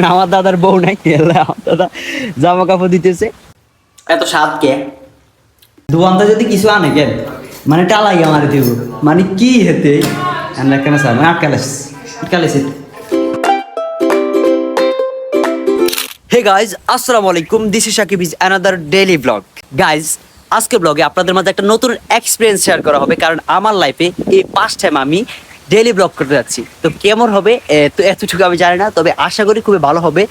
কারণ আমার দাদার বউ নাই আমার দাদা জামা কাপড় দিতেছে। এত স্বাদ কে? দোকানটা যদি কিছু আনে কেন মানে টালাই আমার দিব। মানে কি হেতে? আমরা কেন স্যার মানে আটকালেস। আটকালেস হে গাইজ আসসালামু আলাইকুম। This is Sakib is another daily blog guys আজকে ব্লগে আপনাদের মাঝে একটা নতুন এক্সপিরিয়েন্স শেয়ার করা হবে। কারণ আমার লাইফে এই ফার্স্ট টাইম আমি ডেইলি ব্লগ করতে যাচ্ছি। তো কেমন হবে? তো এতটুকু আমি জানি না, তবে আশা করি খুবই ভালো হবে।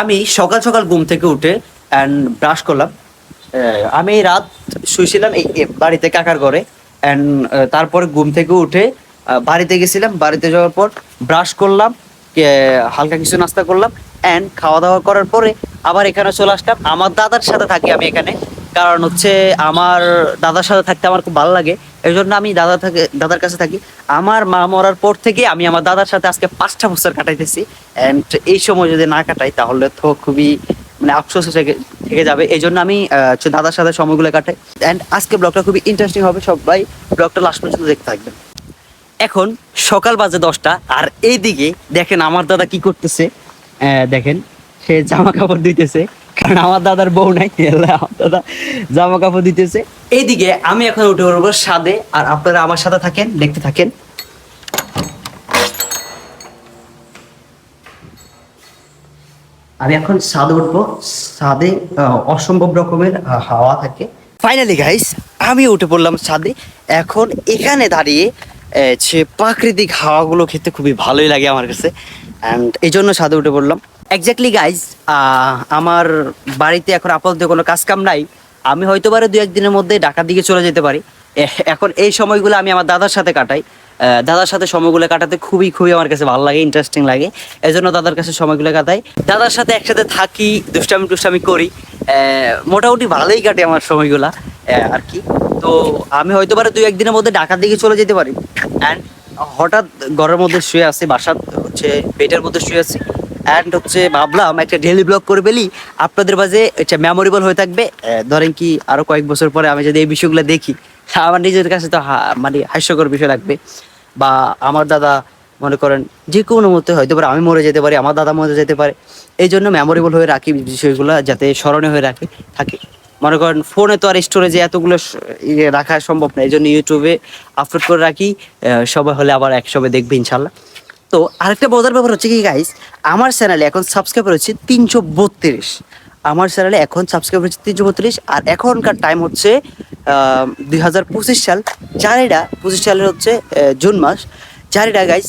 আমি সকাল সকাল ঘুম থেকে উঠে অ্যান্ড ব্রাশ করলাম। আমি রাত শুয়েছিলাম এই বাড়িতে কাকার ঘরে। অ্যান্ড তারপরে ঘুম থেকে উঠে বাড়িতে গেছিলাম। বাড়িতে যাওয়ার পর ব্রাশ করলাম হালকা কিছু নাস্তা করলাম। অ্যান্ড খাওয়া দাওয়া করার পরে আবার এখানে চলে আসলাম। আমার দাদার সাথে থাকি আমি এখানে। কারণ হচ্ছে আমার দাদার সাথে থাকতে আমার খুব ভালো লাগে। এই জন্য আমি দাদা থাকে, দাদার কাছে থাকি। আমার মা মরার পর থেকে আমি আমার দাদার সাথে আজকে পাঁচটা বছর কাটাইতেছি। অ্যান্ড এই সময় যদি না কাটাই, তাহলে তো খুবই মানে আফসোস থেকে যাবে। এই জন্য আমি দাদার সাথে সময়গুলো কাটাই। অ্যান্ড আজকে ব্লগটা খুবই ইন্টারেস্টিং হবে। সবাই ব্লগটা লাস্ট পর্যন্ত দেখতে থাকবেন। এখন সকাল বাজে দশটা, আর এইদিকে দেখেন আমার দাদা কি করতেছে। দেখেন, সে জামা কাপড় দিতেছে কারণ আমার দাদার বউ নাই দাদা জামা কাপড় দিতেছে। এইদিকে আমি এখন উঠে পড়ব সাদে আর আপনারা আমার সাথে থাকেন দেখতে থাকেন। আমি এখন ছাদে উঠবো। আহ, অসম্ভব রকমের হাওয়া থাকে। ফাইনালি গাইস আমি উঠে পড়লাম ছাদে এখন এখানে দাঁড়িয়ে যে প্রাকৃতিক হাওয়াগুলো খেতে খুবই ভালোই লাগে আমার কাছে। অ্যান্ড এই জন্য ছাদে উঠে পড়লাম। এক্স্যাক্টলি গাইজ আমার বাড়িতে এখন আপাতত কোনো কাজ কাম নাই। আমি হয়তো পারে দু একদিনের মধ্যে ঢাকার দিকে চলে যেতে পারি। এখন এই সময়গুলো আমি আমার দাদার সাথে কাটাই। দাদার সাথে সময়গুলো কাটাতে খুবই খুবই আমার কাছে ভালো লাগে ইন্টারেস্টিং লাগে। এই জন্য দাদার কাছে সময়গুলো কাটাই। দাদার সাথে একসাথে থাকি, দুষ্টামি, টুষ্টামি করি। মোটামুটি ভালোই কাটে আমার সময়গুলা। আর কি। তো আমি হয়তো পারে দুই একদিনের মধ্যে ঢাকার দিকে চলে যেতে পারি। অ্যান্ড হঠাৎ ঘরের মধ্যে শুয়ে আছি, বাসার হচ্ছে বেডের মধ্যে শুয়ে আছি। অ্যান্ড হচ্ছে ভাবলাম একটা ডেলি ব্লগ করে ফেলি। আপনাদের মাঝে এটা মেমোরেবল হয়ে থাকবে। ধরেন কি আরও কয়েক বছর পরে আমি যদি এই বিষয়গুলো দেখি, আমার নিজের কাছে তো মানে হাস্যকর বিষয় লাগবে। বা আমার দাদা মনে করেন যে কোনো মতে হয়তো পারে আমি মরে যেতে পারি, আমার দাদা মরে যেতে পারে। এই জন্য মেমোরেবল হয়ে রাখি বিষয়গুলো যাতে স্মরণীয় হয়ে রাখে থাকে। মনে করেন ফোনে তো আর স্টোরেজে এতগুলো ইয়ে রাখা সম্ভব না। এই জন্য ইউটিউবে আপলোড করে রাখি। সবাই হলে আবার একসঙ্গে দেখবে ইনশাল্লাহ। তো আরেকটা মজার ব্যাপার হচ্ছে কি গাইস আমার চ্যানেলে এখন সাবস্ক্রাইবার হচ্ছে তিনশো বত্রিশ। আমার চ্যানেলে এখন সাবস্ক্রাইব হচ্ছে তিনশো বত্রিশ আর এখনকার টাইম হচ্ছে দুই হাজার পঁচিশ সাল। জানিটা পঁচিশ সালের হচ্ছে জুন মাস। জানিটা গাইস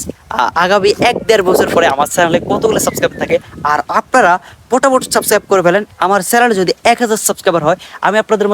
আগামী এক দেড় বছর পরে আমার চ্যানেলে কতগুলো সাবস্ক্রাইব থাকে। আর আপনারা পটাপট সাবস্ক্রাইব করে ফেলেন। আমার চ্যানেলে যদি এক হাজার সাবস্ক্রাইবার হয়, আমি আপনাদের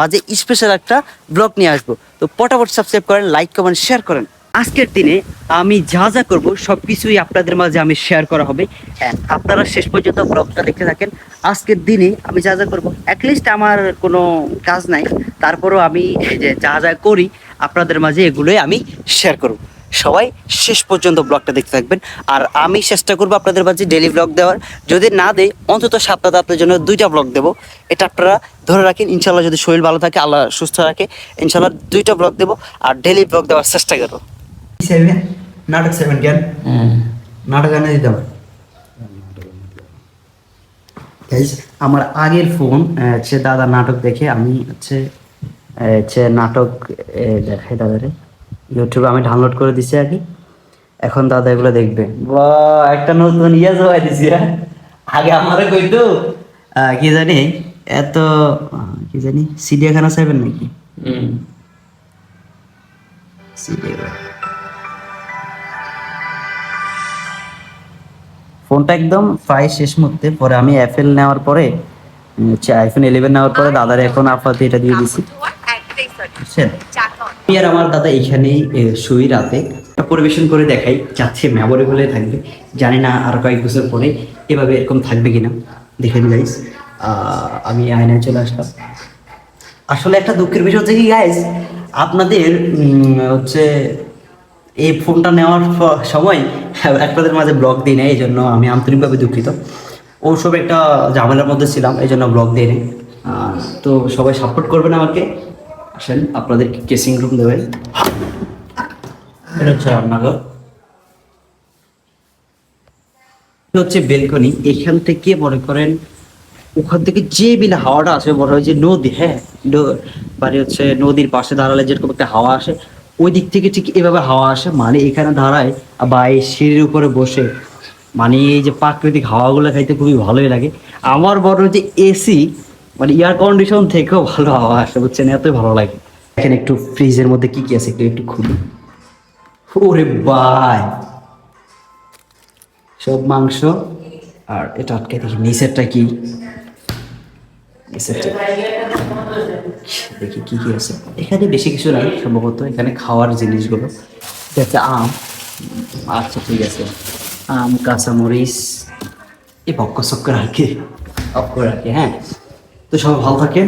মাঝে স্পেশাল একটা ব্লগ নিয়ে আসব। তো পটাপট সাবস্ক্রাইব করেন লাইক কমেন্ট শেয়ার করেন। আজকের দিনে আমি যা যা করব সব কিছুই আপনাদের মাঝে আমি শেয়ার করা হবে। And আপনারা শেষ পর্যন্ত ব্লগটা দেখতে থাকেন। আজকের দিনে আমি যা যা করব অ্যাটলিস্ট আমার কোনো কাজ নাই। তারপরও আমি যে যা যা করি, আপনাদের মাঝে এগুলোই আমি শেয়ার করব। সবাই শেষ পর্যন্ত ব্লগটা দেখতে থাকবেন। আর আমি চেষ্টা করব আপনাদের মাঝে ডেলি ব্লগ দেওয়ার। যদি না দেয় অন্তত সপ্তাহে আপনার জন্য দুইটা ব্লগ দেবো। এটা আপনারা ধরে রাখেন ইনশাল্লাহ যদি শরীর ভালো থাকে, আল্লাহ সুস্থ রাখে ইনশাল্লাহ দুইটা ব্লগ দেবো। আর ডেলি ব্লগ দেওয়ার চেষ্টা করব। সেভেন নাটক সেভেন জ্ঞান নাটক এনে দিতাম আমার আগের ফোন হচ্ছে দাদা নাটক দেখে আমি হচ্ছে হচ্ছে নাটক দেখাই দাদারে। ইউটিউবে আমি ডাউনলোড করে দিছি আর কি এখন দাদা এগুলো দেখবে। একটা নতুন ইয়ে জমাই দিছি হ্যাঁ? আগে আমারে কইতো কি জানি এত কি জানি সিডিয়াখানা চাইবেন নাকি? চিড়িয়াখানা। ফোনটা একদম প্রায় শেষ মুহূর্তে পরে আমি অ্যাপেল নেওয়ার পরে হচ্ছে আইফোন ইলেভেন নেওয়ার পরে দাদার এখন আপাতত এটা দিয়ে দিছি। আর আমার দাদা এইখানেই এ, শুই রাতে। পরিবেশন করে দেখাই যাচ্ছে মেমোরেবল থাকবে। জানি না আর কয়েক বছর পরে এভাবে এরকম থাকবে কিনা। দেখেন গাইস আমি আয়নায় চলে আসলাম। আসলে একটা দুঃখের বিষয় হচ্ছে কি গাইস আপনাদের হচ্ছে এই ফোনটা নেওয়ার সময় আপনাদের মাঝে ব্লগ দিই না এই জন্য আমি আন্তরিকভাবে দুঃখিত। ওসব একটা ঝামেলার মধ্যে ছিলাম এই জন্য ব্লগ দিই তো সবাই সাপোর্ট করবেন আমাকে। আসেন, আপনাদের কেসিং রুম দেবে এটা হচ্ছে রান্নাঘর। হচ্ছে বেলকনি এখান থেকে মনে করেন, ওখান থেকে যে বিলে হাওয়াটা আসে মনে হয় যে নদী হ্যাঁ? ন- মানে হচ্ছে নদীর পাশে দাঁড়ালে যেরকম একটা হাওয়া আসে ওই দিক থেকে ঠিক এভাবে হাওয়া আসে। মানে এখানে দাঁড়ায় বা এই সিঁড়ির উপরে বসে মানে এই যে প্রাকৃতিক হাওয়াগুলো খাইতে খুবই ভালোই লাগে। আমার বড় যে এসি মানে এয়ার কন্ডিশন থেকেও ভালো হাওয়া আসে, বুঝছেন? এতই ভালো লাগে। এখানে একটু ফ্রিজের মধ্যে কি কি আছে একটু একটু খুলি। ওরে বাই! সব মাংস। আর এটা আটকে দেখি, নিচেরটা কি? দেখি কি কি আছে। এখানে বেশি কিছু নাই, সম্ভবত এখানে খাওয়ার জিনিসগুলো। এটা আম। আচ্ছা ঠিক আছে। আম, কাঁচামরিচ, এই বক্ক চক্ক রাখে অক্ক রাখে হ্যাঁ। তো সবাই ভালো থাকেন।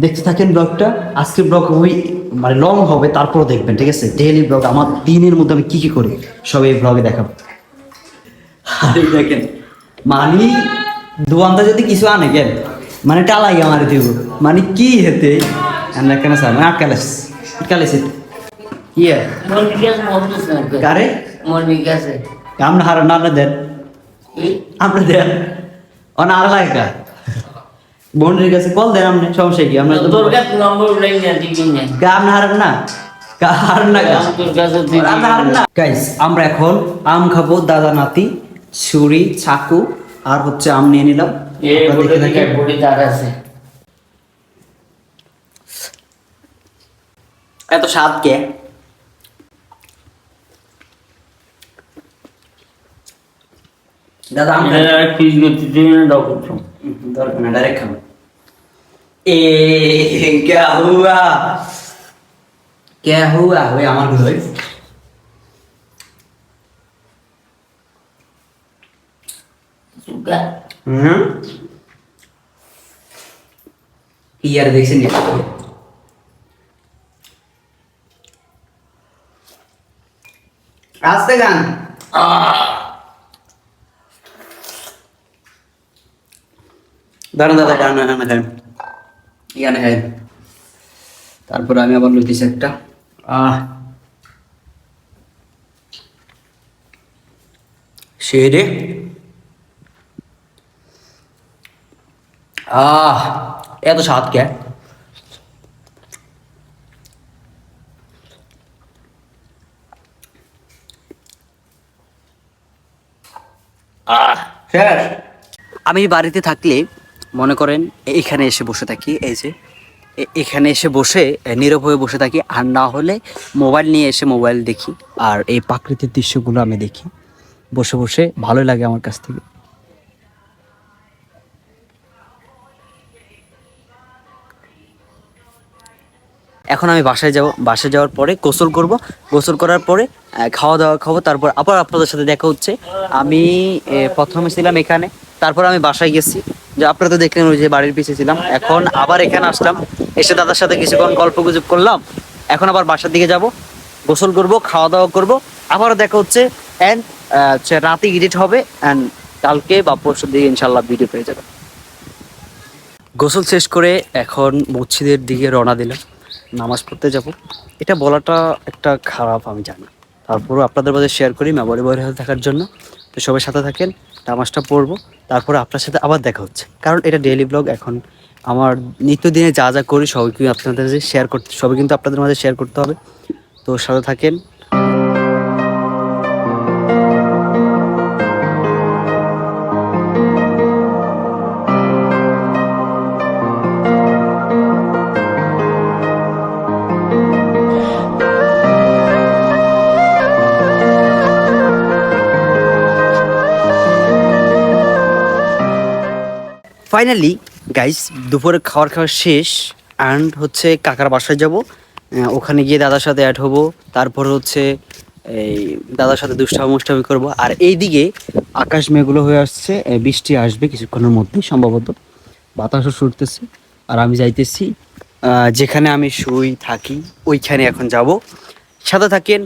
দেখতে থাকেন ব্লগটা। আজকের ব্লগ ওই মানে লং হবে তারপর দেখবেন, ঠিক আছে? ডেইলি ব্লগ, আমার দিনের মধ্যে আমি কি কি করি, সব এই ব্লগে দেখাবো। আরে দেখেন, মানি দোয়ানটা যদি কিছু আনে, কেন? মানে টালাই আমার দিব। মানে কি হেতে? আমরা কেন স্যার মানে আটকালেস আটকালেস না কারে? আমরা দেন। আমরা দেন। আর লাগে কা? বোনের কাছে কল দেন আপনি সমস্যা কি? আমরা তোর কাছে নম্বর উলাই না? না কা? আপনি হারেন না? আমরা এখন আম খাব দাদা নাতি ছুরি চাকু আর হচ্ছে আম নিয়ে নিলাম এই আপনারা বলে দেখে দিকে থাকেন। বডি তার আছে এত স্বাদ কে দাদা আম খান। ফ্রিজ করতে দিবি না ডকুম दर्द में डायरेक्ट खाओ ए क्या हुआ क्या हुआ ওই আমার গুলোই সুগা হুম ইয়ার দেখছেন নি আস্তে গান দাঁড়ান দাদা ডান না না খান ইয়ানে খাই তারপর আমি আবার লইতেছি একটা আহ সে রে আহ এত স্বাদ কে? আমি বাড়িতে থাকলে মনে করেন এখানে এসে বসে থাকি এই যে এখানে এসে বসে নীরব হয়ে বসে থাকি আর না হলে মোবাইল নিয়ে এসে মোবাইল দেখি আর এই প্রাকৃতিক দৃশ্যগুলো আমি দেখি। বসে বসে ভালোই লাগে আমার কাছ থেকে। এখন আমি বাসায় যাব, বাসায় যাওয়ার পরে গোসল করব। গোসল করার পরে খাওয়া দাওয়া খাব, তারপর আবার আপনাদের সাথে দেখা হচ্ছে। আমি প্রথমে ছিলাম এখানে, তারপর আমি বাসায় গেছি। যে আপনারা তো দেখলেন ওই যে বাড়ির পিছিয়ে ছিলাম। এখন আবার এখানে আসলাম, এসে দাদার সাথে কিছুক্ষণ গল্প গুজব করলাম। এখন আবার বাসার দিকে যাব, গোসল করব খাওয়া দাওয়া করব। আবারও দেখা হচ্ছে অ্যান্ড রাতে এডিট হবে অ্যান্ড কালকে বা পরশুর দিকে ইনশাল্লাহ ভিডিও পেয়ে যাবে গোসল শেষ করে এখন মসজিদের দিকে রওনা দিলাম। নামাজ পড়তে যাব। এটা বলাটা একটা খারাপ, আমি জানি। তারপরও আপনাদের মাঝে শেয়ার করি মেমোরি বয়ের হয়ে থাকার জন্য। তো সবাই সাথে থাকেন, নামাজটা পড়ব। তারপরে আপনার সাথে আবার দেখা হচ্ছে। কারণ এটা ডেইলি ব্লগ এখন আমার নিত্যদিনে যা যা করি সবাই কিন্তু আপনাদের শেয়ার করতে সবাই কিন্তু আপনাদের মাঝে শেয়ার করতে হবে। তো সাথে থাকেন ফাইনালি গাইস দুপুরে খাওয়ার খাওয়া শেষ অ্যান্ড হচ্ছে কাকার বাসায় যাব। ওখানে গিয়ে দাদার সাথে অ্যাড হব, তারপর হচ্ছে এই দাদার সাথে দুষ্টামি মুষ্টামি করব। আর এইদিকে আকাশ মেঘগুলো হয়ে আসছে বৃষ্টি আসবে কিছুক্ষণের মধ্যেই সম্ভবত। বাতাসও ছুটতেছে, আর আমি যাইতেছি যেখানে আমি শুই, থাকি, ওইখানে এখন যাব। সাথে থাকেন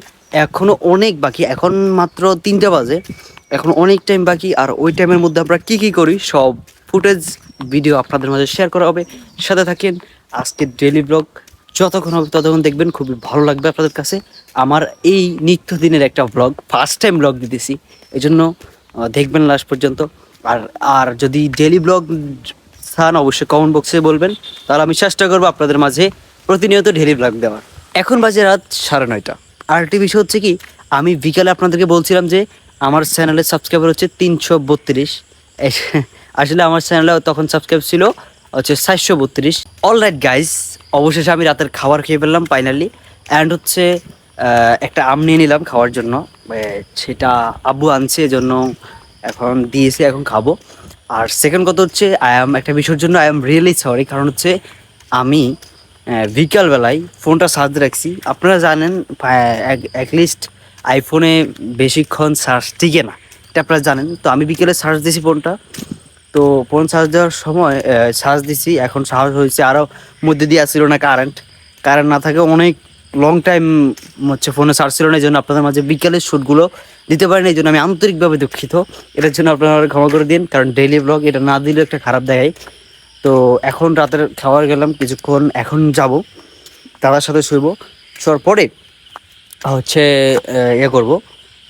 এখনও অনেক বাকি, এখন মাত্র তিনটা বাজে, এখন অনেক টাইম বাকি, আর ওই টাইমের মধ্যে আমরা কি কি করি, সব ফুটেজ ভিডিও আপনাদের মাঝে শেয়ার করা হবে। সাথে থাকেন আজকের ডেলি ব্লগ যতক্ষণ হবে ততক্ষণ দেখবেন, খুবই ভালো লাগবে আপনাদের কাছে। আমার এই নিত্যদিনের একটা ব্লগ ফার্স্ট টাইম ব্লগ দিতেছি। এই জন্য দেখবেন লাস্ট পর্যন্ত। আর আর যদি ডেলি ব্লগ স্থান অবশ্যই কমেন্ট বক্সে বলবেন। তাহলে আমি চেষ্টা করব আপনাদের মাঝে প্রতিনিয়ত ডেলি ব্লগ দেওয়ার। এখন বাজে রাত সাড়ে নয়টা। আর একটি বিষয় হচ্ছে কি, আমি বিকালে আপনাদেরকে বলছিলাম যে, আমার চ্যানেলের সাবস্ক্রাইবার হচ্ছে তিনশো বত্রিশ। আসলে আমার চ্যানেলে তখন সাবস্ক্রাইব ছিল, হচ্ছে সাতশো বত্রিশ। অল রাইট গাইজ অবশেষে আমি রাতের খাবার খেয়ে ফেললাম ফাইনালি অ্যান্ড হচ্ছে একটা আম নিয়ে নিলাম খাওয়ার জন্য। সেটা আব্বু আনছে, এজন্য এখন দিয়েছে, এখন খাব। আর সেকেন্ড কথা হচ্ছে আই এম একটা বিষয়ের জন্য আই এম রিয়েলি সরি কারণ হচ্ছে আমি বিকালবেলায় ফোনটা চার্জ রাখছি। আপনারা জানেন অ্যাটলিস্ট আইফোনে বেশিক্ষণ চার্জ টিকে না। এটা আপনারা জানেন। তো আমি বিকেলে চার্জ দিয়েছি ফোনটা। তো ফোন চার্জ দেওয়ার সময় চার্জ দিছি। এখন চার্জ হয়েছে আরও মধ্যে দিয়ে আসছিল না কারেন্ট কারেন্ট না থাকে, অনেক লং টাইম হচ্ছে ফোনে চার্জ ছিল না, এই জন্য আপনাদের মাঝে বিকেলের শ্যুটগুলো দিতে পারিনি এই জন্য আমি আন্তরিকভাবে দুঃখিত। এটার জন্য আপনারা ক্ষমা করে দিন, কারণ ডেইলি ব্লগ এটা না দিলে একটা খারাপ দেখায়। তো এখন রাতের খাবার গেলাম কিছুক্ষণ এখন যাব, দাদার সাথে শুইব। শোয়ার পরে হচ্ছে ইয়ে করব,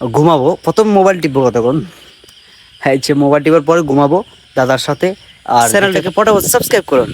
ঘুমাবো। প্রথম মোবাইল টিপবো কতক্ষণ? হ্যাঁ যে মোবাইল টিপার পরে ঘুমাবো। দাদার সাথে। আর চ্যানেলটাকে পটাপট সাবস্ক্রাইব করুন।